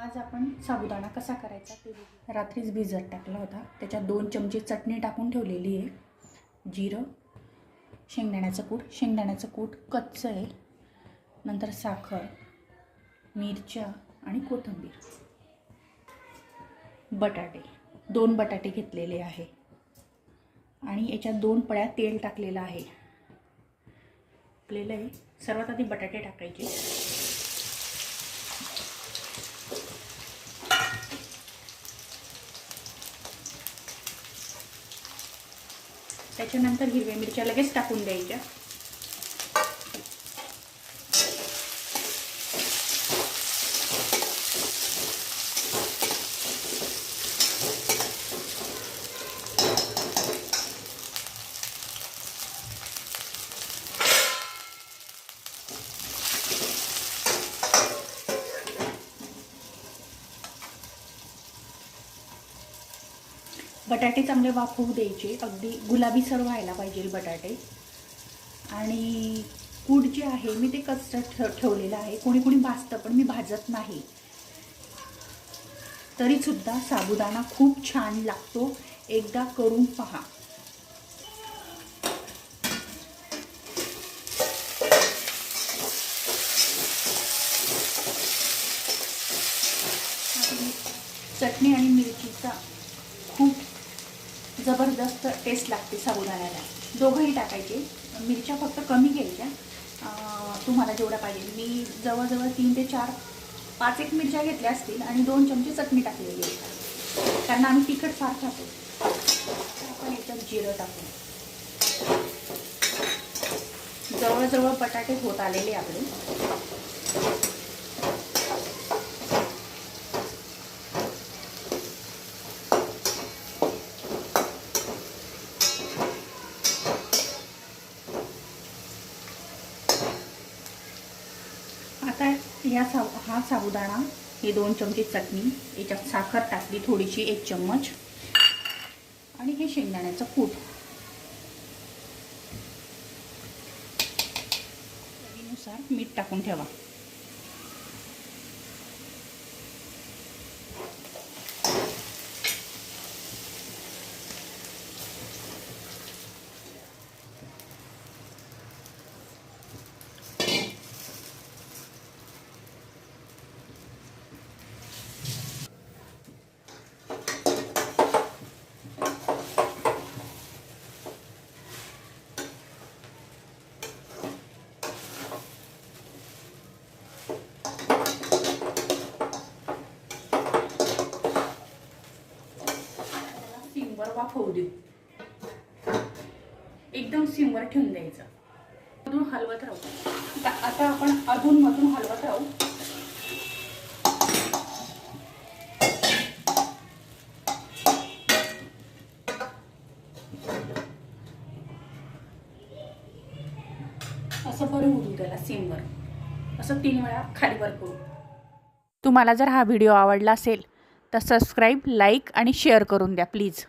आज आपण साबुदाणा कसा करायचा ते रात्रीच भिजत टाकला होता. त्याच्यात दोन चमचे चटणी टाकून ठेवलेली आहे. जिरं शेंगदाण्याचं कूट. शेंगदाण्याचं कूट कच्चं आहे. नंतर साखर मिरच्या आणि कोथिंबीर. बटाटे. दोन बटाटे घेतलेले आहे. आणि याच्यात दोन पळ्या तेल टाकलेलं आहे. टाकलेलं आहे सर्वात आधी बटाटे टाकायचे. त्याच्यानंतर हिरव्या मिरच्या लगेच टाकून द्यायच्या. बटाटे चांगले वाफवू द्यायचे. अगदी गुलाबीसर व्हायला पाहिजे बटाटे. आणि कूड जे आहे मी ते कच्चं ठेव ठेवलेलं आहे. कोणी कोणी भाजतं पण मी भाजत नाही. तरीसुद्धा साबुदाणा खूप छान लागतो. एकदा करून पहा. चटणी आणि मिरचीचा जबरदस्त टेस्ट लागते साबुदाण्याला. दोघंही टाकायचे. मिरच्या फक्त कमी घ्यायच्या. तुम्हाला जेवढ्या पाहिजे. मी जवळजवळ तीन ते चार पाच एक मिरच्या घेतल्या असतील आणि दोन चमचे चटणी टाकलेली आहे. कारण आम्ही तिखट फार खातो. आपण याच्यात जिरं टाकू जवळजवळ बटाटे होत आलेले आपले. आता या सा हा साबुदाणा हे दोन चमचे चटणी याच्यात साखर टाकली थोडीशी एक चम्मच. आणि हे शेंगदाण्याचं कूट. चवीनुसार मीठ टाकून ठेवा. सिमवर होऊ देऊ. एकदम सिमवर ठेवून द्यायचं. अधून हलवत राहू. आता आता आपण अधून मधून हलवत राहू. असं बरं होऊ त्याला सिमवर असं तीन वेळा खालीवर करू. तुम्हाला जर हा व्हिडिओ आवडला असेल तर सबस्क्राईब लाईक आणि शेअर करून द्या प्लीज